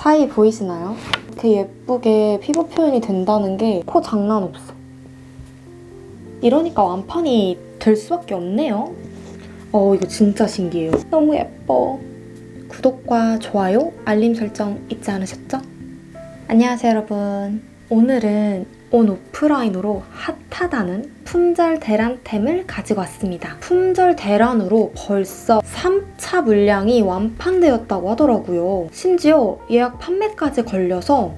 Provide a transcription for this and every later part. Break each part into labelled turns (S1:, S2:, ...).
S1: 차이 보이시나요? 이렇게 예쁘게 피부 표현이 된다는 게 코 장난 없어. 이러니까 완판이 될 수밖에 없네요. 어, 이거 진짜 신기해요. 너무 예뻐. 구독과 좋아요, 알림 설정 잊지 않으셨죠? 안녕하세요, 여러분. 오늘은 온 오프라인으로 핫하다는 품절 대란템을 가지고 왔습니다. 품절 대란으로 벌써 3차 물량이 완판되었다고 하더라고요. 심지어 예약 판매까지 걸려서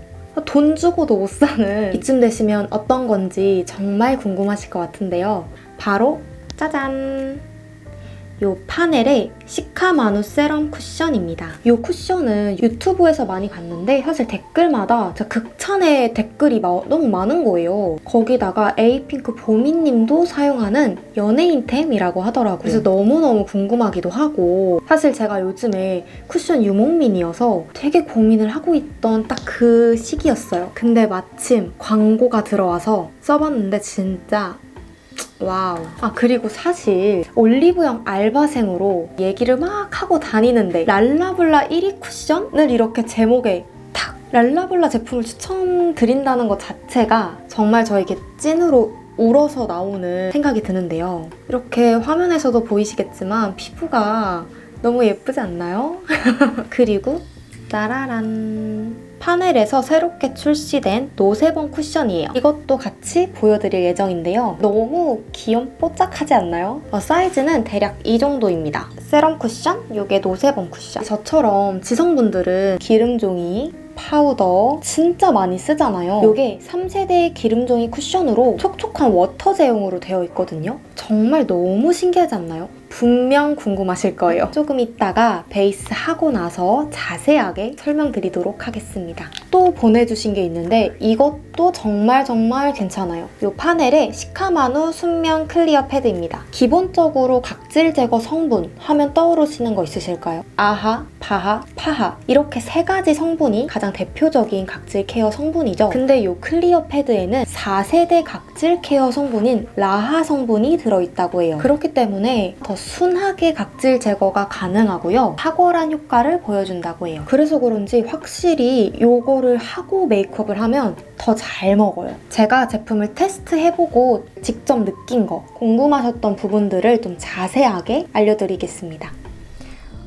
S1: 돈 주고도 못 사는 이쯤 되시면 어떤 건지 정말 궁금하실 것 같은데요. 바로 짜잔! 요 파넬의 시카마누 세럼 쿠션입니다. 요 쿠션은 유튜브에서 많이 봤는데 사실 댓글마다 진짜 극찬의 댓글이 마- 너무 많은 거예요. 거기다가 에이핑크 보미님도 사용하는 연예인템이라고 하더라고요. 그래서 너무너무 궁금하기도 하고 사실 제가 요즘에 쿠션 유목민이어서 되게 고민을 하고 있던 딱 그 시기였어요. 근데 마침 광고가 들어와서 써봤는데 진짜 와우. 아, 그리고 사실 올리브영 알바생으로 얘기를 막 하고 다니는데 랄라블라 1위 쿠션을 이렇게 제목에 탁 랄라블라 제품을 추천드린다는 것 자체가 정말 저에게 찐으로 울어서 나오는 생각이 드는데요. 이렇게 화면에서도 보이시겠지만 피부가 너무 예쁘지 않나요? 그리고 짜라란. 파넬에서 새롭게 출시된 노세범 쿠션이에요. 이것도 같이 보여드릴 예정인데요. 너무 귀염뽀짝하지 않나요? 어, 사이즈는 대략 이 정도입니다. 세럼 쿠션, 이게 노세범 쿠션. 저처럼 지성분들은 기름종이 파우더 진짜 많이 쓰잖아요. 이게 3세대 기름종이 쿠션으로 촉촉한 워터 제형으로 되어 있거든요. 정말 너무 신기하지 않나요? 분명 궁금하실 거예요. 조금 있다가 베이스 하고 나서 자세하게 설명드리도록 하겠습니다. 또 보내주신 게 있는데 이것도 정말 정말 괜찮아요. 이 파넬의 시카마누 순면 클리어 패드입니다. 기본적으로 각질 제거 성분 하면 떠오르시는 거 있으실까요? 아하, 바하, 파하 이렇게 세 가지 성분이 가장 대표적인 각질 케어 성분이죠. 근데 이 클리어 패드에는 4세대 각질 케어 성분인 라하 성분이 들어있다고 해요. 그렇기 때문에 더 순하게 각질 제거가 가능하고요. 탁월한 효과를 보여준다고 해요. 그래서 그런지 확실히 요거를 하고 메이크업을 하면 더 잘 먹어요. 제가 제품을 테스트해보고 직접 느낀 거, 궁금하셨던 부분들을 좀 자세하게 알려드리겠습니다.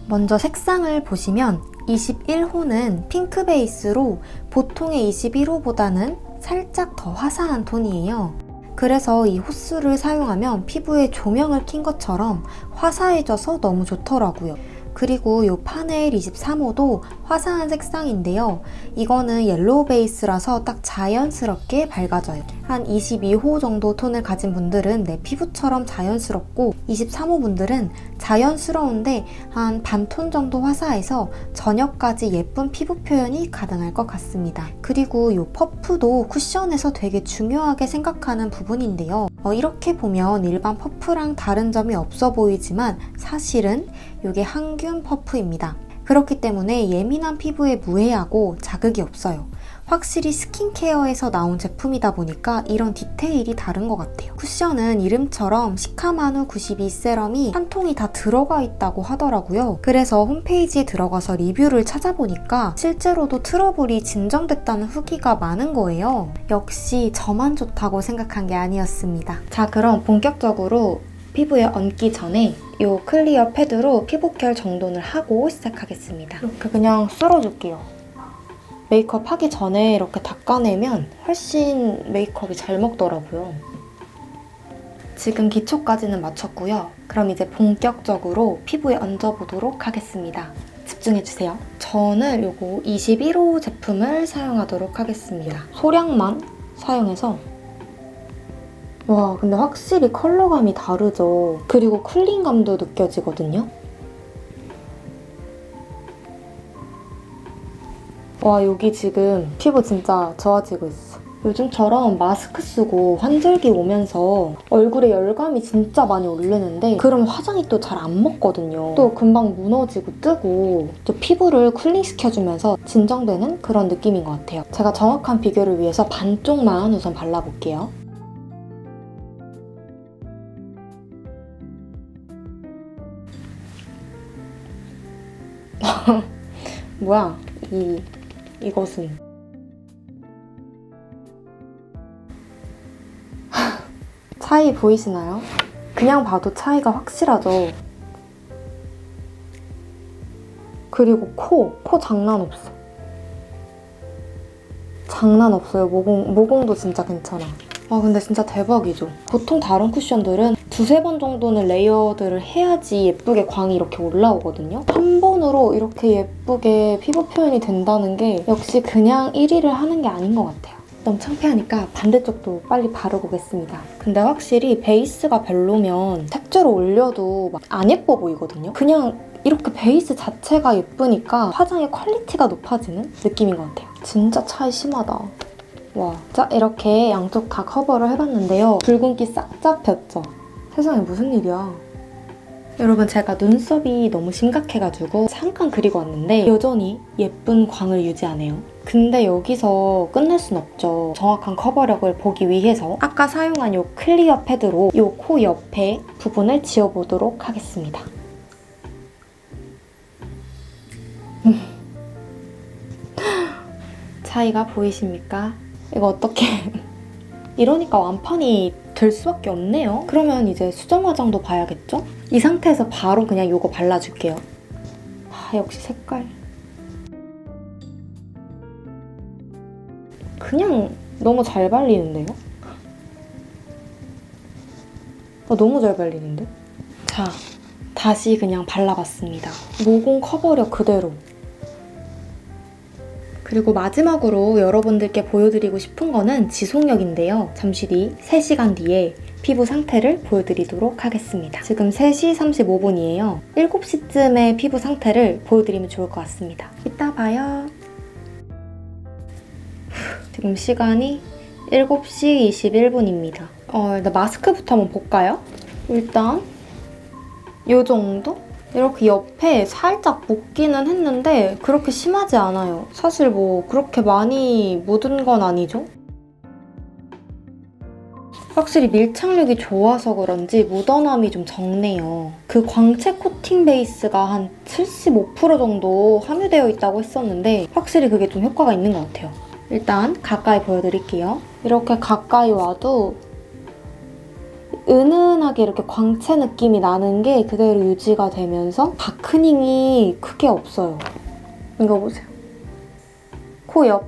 S1: 먼저 색상을 보시면 21호는 핑크 베이스로 보통의 21호보다는 살짝 더 화사한 톤이에요. 그래서 이 호스를 사용하면 피부에 조명을 킨 것처럼 화사해져서 너무 좋더라고요. 그리고 이 파넬 23호도 화사한 색상인데요. 이거는 옐로우 베이스라서 딱 자연스럽게 밝아져요. 한 22호 정도 톤을 가진 분들은 내 피부처럼 자연스럽고 23호 분들은 자연스러운데 한 반톤 정도 화사해서 저녁까지 예쁜 피부 표현이 가능할 것 같습니다. 그리고 이 퍼프도 쿠션에서 되게 중요하게 생각하는 부분인데요. 어, 이렇게 보면 일반 퍼프랑 다른 점이 없어 보이지만 사실은 이게 항균 퍼프입니다. 그렇기 때문에 예민한 피부에 무해하고 자극이 없어요. 확실히 스킨케어에서 나온 제품이다 보니까 이런 디테일이 다른 것 같아요. 쿠션은 이름처럼 시카마누 92 세럼이 한 통이 다 들어가 있다고 하더라고요. 그래서 홈페이지에 들어가서 리뷰를 찾아보니까 실제로도 트러블이 진정됐다는 후기가 많은 거예요. 역시 저만 좋다고 생각한 게 아니었습니다. 자, 그럼 본격적으로 피부에 얹기 전에 이 클리어 패드로 피부 결 정돈을 하고 시작하겠습니다. 이렇게 그냥 쓸어줄게요. 메이크업 하기 전에 이렇게 닦아내면 훨씬 메이크업이 잘 먹더라고요. 지금 기초까지는 마쳤고요. 그럼 이제 본격적으로 피부에 얹어보도록 하겠습니다. 집중해주세요. 저는 요거 21호 제품을 사용하도록 하겠습니다. 소량만 사용해서 와 근데 확실히 컬러감이 다르죠. 그리고 쿨링감도 느껴지거든요. 와 여기 지금 피부 진짜 좋아지고 있어. 요즘처럼 마스크 쓰고 환절기 오면서 얼굴에 열감이 진짜 많이 오르는데 그럼 화장이 또 잘 안 먹거든요. 또 금방 무너지고 뜨고 또 피부를 쿨링시켜주면서 진정되는 그런 느낌인 것 같아요. 제가 정확한 비교를 위해서 반쪽만 우선 발라볼게요. 뭐야 이 이것은. 차이 보이시나요? 그냥 봐도 차이가 확실하죠? 그리고 코, 코 장난 없어. 장난 없어요. 모공, 모공도 진짜 괜찮아. 아, 근데 진짜 대박이죠. 보통 다른 쿠션들은 두세 번 정도는 레이어드를 해야지 예쁘게 광이 이렇게 올라오거든요. 한 번으로 이렇게 예쁘게 피부 표현이 된다는 게 역시 그냥 1위를 하는 게 아닌 것 같아요. 너무 창피하니까 반대쪽도 빨리 바르고 오겠습니다. 근데 확실히 베이스가 별로면 색조를 올려도 막 안 예뻐 보이거든요. 그냥 이렇게 베이스 자체가 예쁘니까 화장의 퀄리티가 높아지는 느낌인 것 같아요. 진짜 차이 심하다. 와. 자, 이렇게 양쪽 다 커버를 해봤는데요. 붉은기 싹 잡혔죠? 세상에 무슨 일이야. 여러분 제가 눈썹이 너무 심각해가지고 잠깐 그리고 왔는데 여전히 예쁜 광을 유지하네요. 근데 여기서 끝낼 순 없죠. 정확한 커버력을 보기 위해서 아까 사용한 이 클리어 패드로 이 코 옆에 부분을 지워보도록 하겠습니다. 음. 차이가 보이십니까? 이거 어떻게 이러니까 완판이 될 수밖에 없네요. 그러면 이제 수정 화장도 봐야겠죠? 이 상태에서 바로 그냥 이거 발라줄게요. 아, 역시 색깔. 그냥 너무 잘 발리는데요? 아, 너무 잘 발리는데? 자, 다시 그냥 발라봤습니다. 모공 커버력 그대로. 그리고 마지막으로 여러분들께 보여드리고 싶은 거는 지속력인데요. 잠시 뒤 3시간 뒤에 피부 상태를 보여드리도록 하겠습니다. 지금 3시 35분이에요. 7시쯤에 피부 상태를 보여드리면 좋을 것 같습니다. 이따 봐요. 지금 시간이 7시 21분입니다. 어, 일단 마스크부터 한번 볼까요? 일단 이 정도? 이렇게 옆에 살짝 묻기는 했는데 그렇게 심하지 않아요. 사실 뭐 그렇게 많이 묻은 건 아니죠? 확실히 밀착력이 좋아서 그런지 묻어남이 좀 적네요. 그 광채 코팅 베이스가 한 75% 정도 함유되어 있다고 했었는데 확실히 그게 좀 효과가 있는 것 같아요. 일단 가까이 보여드릴게요. 이렇게 가까이 와도 은은하게 이렇게 광채 느낌이 나는 게 그대로 유지가 되면서 다크닝이 크게 없어요. 이거 보세요. 코 옆.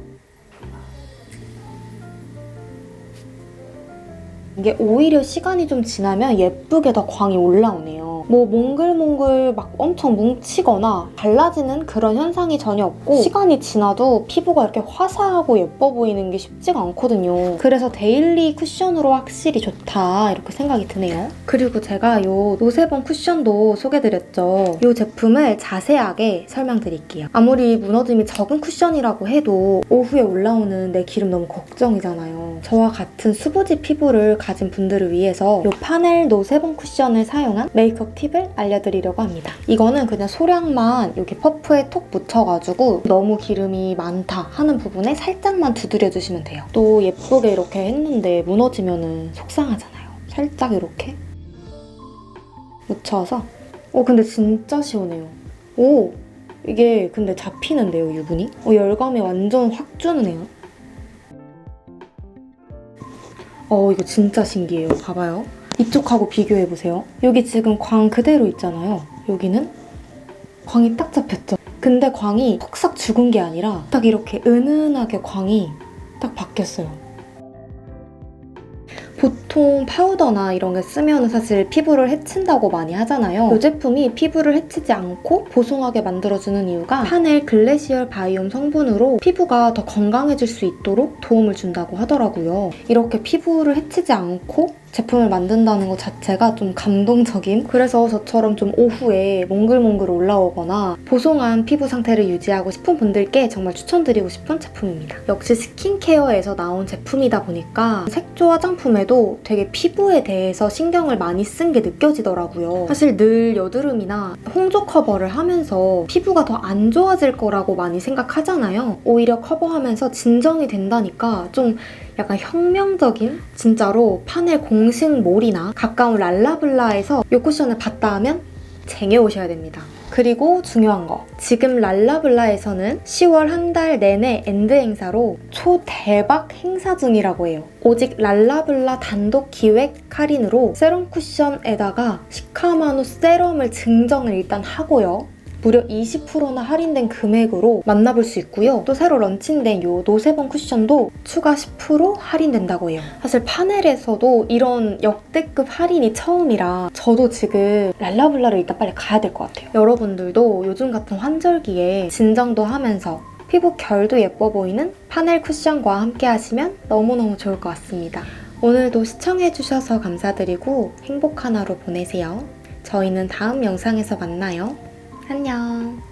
S1: 이게 오히려 시간이 좀 지나면 예쁘게 더 광이 올라오네요. 뭐 몽글몽글 막 엄청 뭉치거나 갈라지는 그런 현상이 전혀 없고 시간이 지나도 피부가 이렇게 화사하고 예뻐 보이는 게 쉽지가 않거든요. 그래서 데일리 쿠션으로 확실히 좋다 이렇게 생각이 드네요. 그리고 제가 이 노세범 쿠션도 소개드렸죠. 이 제품을 자세하게 설명드릴게요. 아무리 무너짐이 적은 쿠션이라고 해도 오후에 올라오는 내 기름 너무 걱정이잖아요. 저와 같은 수부지 피부를 가진 분들을 위해서 이 파넬 노세범 쿠션을 사용한 메이크업 팁을 알려드리려고 합니다. 이거는 그냥 소량만 이렇게 퍼프에 톡 묻혀가지고 너무 기름이 많다 하는 부분에 살짝만 두드려 주시면 돼요. 또 예쁘게 이렇게 했는데 무너지면 속상하잖아요. 살짝 이렇게 묻혀서 오 근데 진짜 시원해요. 오 이게 근데 잡히는데요 유분이? 어, 열감이 완전 확 주네요. 어 이거 진짜 신기해요. 봐봐요. 이쪽하고 비교해보세요. 여기 지금 광 그대로 있잖아요. 여기는 광이 딱 잡혔죠. 근데 광이 톡싹 죽은 게 아니라 딱 이렇게 은은하게 광이 딱 바뀌었어요. 보통 파우더나 이런 게 쓰면 사실 피부를 해친다고 많이 하잖아요. 이 제품이 피부를 해치지 않고 보송하게 만들어주는 이유가 파넬 글래시얼 바이옴 성분으로 피부가 더 건강해질 수 있도록 도움을 준다고 하더라고요. 이렇게 피부를 해치지 않고 제품을 만든다는 것 자체가 좀 감동적인 그래서 저처럼 좀 오후에 몽글몽글 올라오거나 보송한 피부 상태를 유지하고 싶은 분들께 정말 추천드리고 싶은 제품입니다. 역시 스킨케어에서 나온 제품이다 보니까 색조 화장품에도 되게 피부에 대해서 신경을 많이 쓴 게 느껴지더라고요. 사실 늘 여드름이나 홍조 커버를 하면서 피부가 더 안 좋아질 거라고 많이 생각하잖아요. 오히려 커버하면서 진정이 된다니까 좀 약간 혁명적인 진짜로 파넬 공식 몰이나 가까운 랄라블라에서 이 쿠션을 봤다 하면 쟁여오셔야 됩니다. 그리고 중요한 거. 지금 랄라블라에서는 10월 한 달 내내 엔드 행사로 초대박 행사 중이라고 해요. 오직 랄라블라 단독 기획 할인으로 세럼 쿠션에다가 시카마노 세럼을 증정을 일단 하고요. 무려 20%나 할인된 금액으로 만나볼 수 있고요. 또 새로 런칭된 요 노세범 쿠션도 추가 10% 할인된다고 해요. 사실 파넬에서도 이런 역대급 할인이 처음이라 저도 지금 랄라블라를 일단 빨리 가야 될 것 같아요. 여러분들도 요즘 같은 환절기에 진정도 하면서 피부 결도 예뻐 보이는 파넬 쿠션과 함께 하시면 너무너무 좋을 것 같습니다. 오늘도 시청해주셔서 감사드리고 행복한 하루 보내세요. 저희는 다음 영상에서 만나요. 안녕.